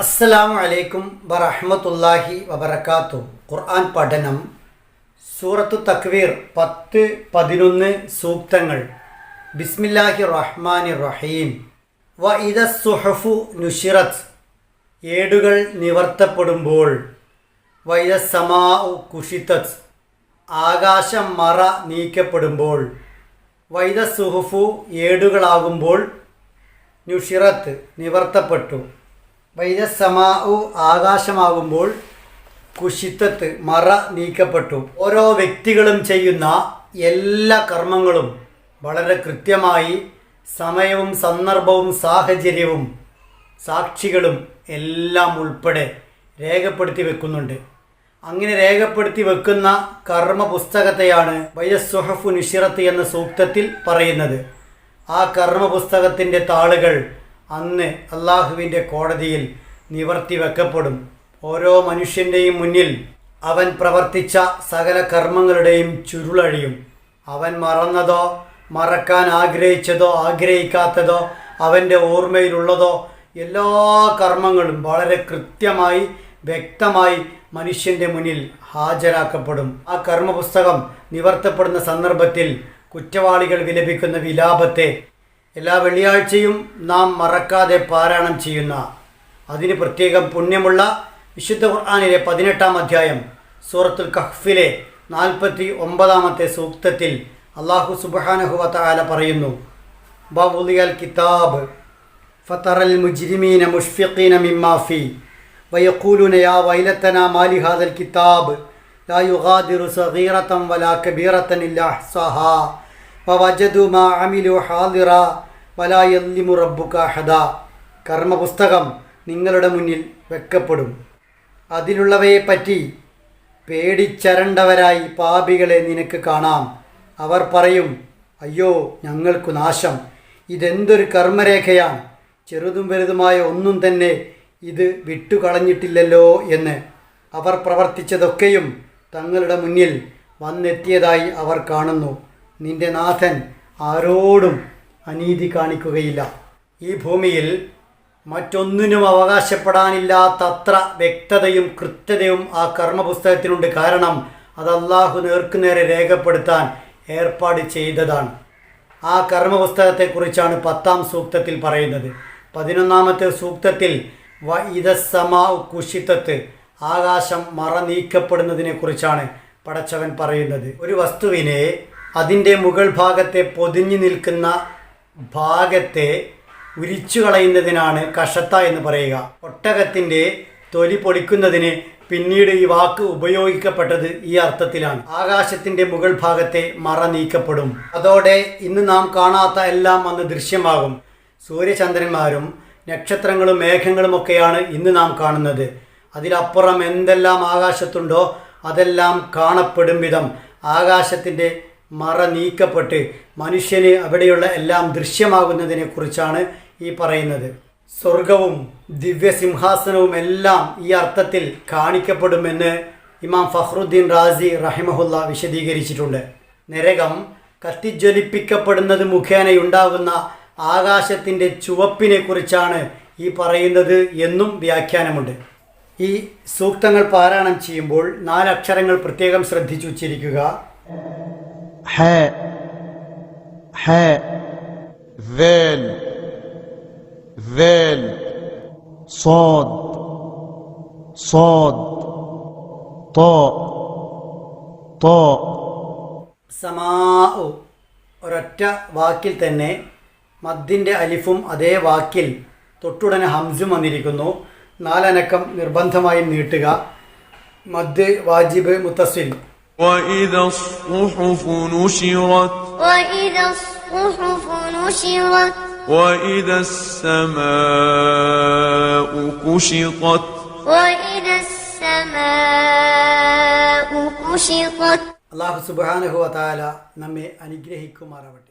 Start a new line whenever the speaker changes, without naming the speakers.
അസ്സലാമു അലൈക്കും വറഹ്മത്തുള്ളാഹി വബർക്കാത്തു ഖുർആൻ പഠനം സൂറത്തു തക്വീർ പത്ത് പതിനൊന്ന് സൂക്തങ്ങൾ. ബിസ്മില്ലാഹി റഹ്മാനി റഹീം. വ ഇദ സുഹഫു നുഷിറത്ത് ഏടുകൾ നിവർത്തപ്പെടുമ്പോൾ. വൈദ സമാ കുഷിത്തത് ആകാശം മറ നീക്കപ്പെടുമ്പോൾ. വൈദ സുഹഫു ഏടുകളാകുമ്പോൾ നുഷിറത്ത് നിവർത്തപ്പെട്ടു. വൈദസമാഉ ആകാശമാകുമ്പോൾ കുശിത്തത്ത് മറ നീക്കപ്പെട്ടു. ഓരോ വ്യക്തികളും ചെയ്യുന്ന എല്ലാ കർമ്മങ്ങളും വളരെ കൃത്യമായി സമയവും സന്ദർഭവും സാഹചര്യവും സാക്ഷികളും എല്ലാം ഉൾപ്പെടെ രേഖപ്പെടുത്തി വെക്കുന്നുണ്ട്. അങ്ങനെ രേഖപ്പെടുത്തി വെക്കുന്ന കർമ്മ പുസ്തകത്തെയാണ് വയസ്സുഹഫു നിഷിറത്ത് എന്ന സൂക്തത്തിൽ പറയുന്നത്. ആ കർമ്മ പുസ്തകത്തിന്റെ താളുകൾ അന്ന് അള്ളാഹുവിന്റെ കോടതിയിൽ നിവർത്തി വെക്കപ്പെടും. ഓരോ മനുഷ്യന്റെയും മുന്നിൽ അവൻ പ്രവർത്തിച്ച സകല കർമ്മങ്ങളുടെയും ചുരുളഴിയും. അവൻ മറന്നതോ മറക്കാൻ ആഗ്രഹിച്ചതോ ആഗ്രഹിക്കാത്തതോ അവന്റെ ഓർമ്മയിലുള്ളതോ എല്ലാ കർമ്മങ്ങളും വളരെ കൃത്യമായി വ്യക്തമായി മനുഷ്യന്റെ മുന്നിൽ ഹാജരാക്കപ്പെടും. ആ കർമ്മപുസ്തകം നിവർത്തപ്പെടുന്ന സന്ദർഭത്തിൽ കുറ്റവാളികൾ വിലപിക്കുന്ന വിലാപത്തെ എല്ലാ വെള്ളിയാഴ്ചയും നാം മറക്കാതെ പാരായണം ചെയ്യുന്ന അതിന് പ്രത്യേകം പുണ്യമുള്ള വിശുദ്ധ ഖുർആാനിലെ പതിനെട്ടാം അധ്യായം സൂറത്തുൽ കഹ്ഫിലെ നാൽപ്പത്തി ഒമ്പതാമത്തെ സൂക്തത്തിൽ അള്ളാഹു സുബാനഹുവ താല പറയുന്നു ബൗലിയൽ കിതാബ് ഫത്തറൽ മുജ്രിമീന മുഷ്ഫിഖീന മിമ്മാഫി വയക്കൂലുന യാ വൈലത്തന മാലി ഹാദൽ കിതാബ് ലാ യുഗാദിറു സഗീറത്തം വലാ കബീറത്തൻ ഇല്ലാ സഹാ അമിലു കർമ്മപുസ്തകം നിങ്ങളുടെ മുന്നിൽ വെക്കപ്പെടും. അതിലുള്ളവയെപ്പറ്റി പേടിച്ചരണ്ടവരായി പാപികളെ നിനക്ക് കാണാം. അവർ പറയും അയ്യോ ഞങ്ങൾക്ക് നാശം. ഇതെന്തൊരു കർമ്മരേഖയാണ്. ചെറുതും വലുതുമായ ഒന്നും തന്നെ ഇത് വിട്ടുകളഞ്ഞിട്ടില്ലല്ലോ എന്ന് അവർ പ്രവർത്തിച്ചതൊക്കെയും തങ്ങളുടെ മുന്നിൽ വന്നെത്തിയതായി അവർ കാണുന്നു. നിന്റെ നാഥൻ ആരോടും അനീതി കാണിക്കുകയില്ല. ഈ ഭൂമിയിൽ മറ്റൊന്നിനും അവകാശപ്പെടാനില്ലാത്തത്ര വ്യക്തതയും കൃത്യതയും ആ കർമ്മപുസ്തകത്തിനുണ്ട് കാരണം അത് അള്ളാഹു നേർക്കുനേരെ രേഖപ്പെടുത്താൻ ഏർപ്പാട് ചെയ്തതാണ്. ആ കർമ്മപുസ്തകത്തെക്കുറിച്ചാണ് പത്താം സൂക്തത്തിൽ പറയുന്നത്. പതിനൊന്നാമത്തെ സൂക്തത്തിൽ വ ഇതസമാ കുഷിത്തത്ത് ആകാശം മറ നീക്കപ്പെടുന്നതിനെക്കുറിച്ചാണ് പടച്ചവൻ പറയുന്നത്. ഒരു വസ്തുവിനെ അതിന്റെ മുകൾ ഭാഗത്തെ പൊതിഞ്ഞു നിൽക്കുന്ന ഭാഗത്തെ ഉരിച്ചു കളയുന്നതിനാണ് കഷത്ത എന്ന് പറയുക. ഒട്ടകത്തിന്റെ തൊലി പൊളിക്കുന്നതിന് പിന്നീട് ഈ വാക്ക് ഉപയോഗിക്കപ്പെട്ടത് ഈ അർത്ഥത്തിലാണ്. ആകാശത്തിന്റെ മുകൾ ഭാഗത്തെ മറ നീക്കപ്പെടും. അതോടെ ഇന്ന് നാം കാണാത്ത എല്ലാം അന്ന് ദൃശ്യമാകും. സൂര്യചന്ദ്രന്മാരും നക്ഷത്രങ്ങളും മേഘങ്ങളും ഒക്കെയാണ് ഇന്ന് നാം കാണുന്നത്. അതിലപ്പുറം എന്തെല്ലാം ആകാശത്തുണ്ടോ അതെല്ലാം കാണപ്പെടും വിധം. ആകാശത്തിന്റെ മറ നീക്കപ്പെട്ട് മനുഷ്യന് അവിടെയുള്ള എല്ലാം ദൃശ്യമാകുന്നതിനെ കുറിച്ചാണ് ഈ പറയുന്നത്. സ്വർഗവും ദിവ്യസിംഹാസനവും എല്ലാം ഈ അർത്ഥത്തിൽ കാണിക്കപ്പെടുമെന്ന് ഇമാം ഫഹ്റുദ്ദീൻ റാസി റഹിമഹുല്ല വിശദീകരിച്ചിട്ടുണ്ട്. നരകം കത്തിജ്വലിപ്പിക്കപ്പെടുന്നത് മുഖേനയുണ്ടാകുന്ന ആകാശത്തിന്റെ ചുവപ്പിനെ കുറിച്ചാണ് ഈ പറയുന്നത് എന്നും വ്യാഖ്യാനമുണ്ട്. ഈ സൂക്തങ്ങൾ പാരായണം ചെയ്യുമ്പോൾ നാലക്ഷരങ്ങൾ പ്രത്യേകം ശ്രദ്ധിച്ചു ഉച്ചരിക്കുക
حاء حاء ذال ذال صاد صاد طاء طاء
സമാ ഒരൊറ്റ വാക്കിൽ തന്നെ മദ്ദിൻ്റെ അലിഫും അതേ വാക്കിൽ തൊട്ടുടനെ ഹംസും വന്നിരിക്കുന്നു നാലനക്കം നിർബന്ധമായും നീട്ടുക മദ് വാജിബ് മുത്തസിൽ
وإذا الصحف نشرت
وإذا الصحف نشرت
وإذا السماء كشطت
وإذا السماء كشطت
അള്ളാഹു സുബാനഹു താല നമ്മെ അനുഗ്രഹിക്കുമാറാവട്ടെ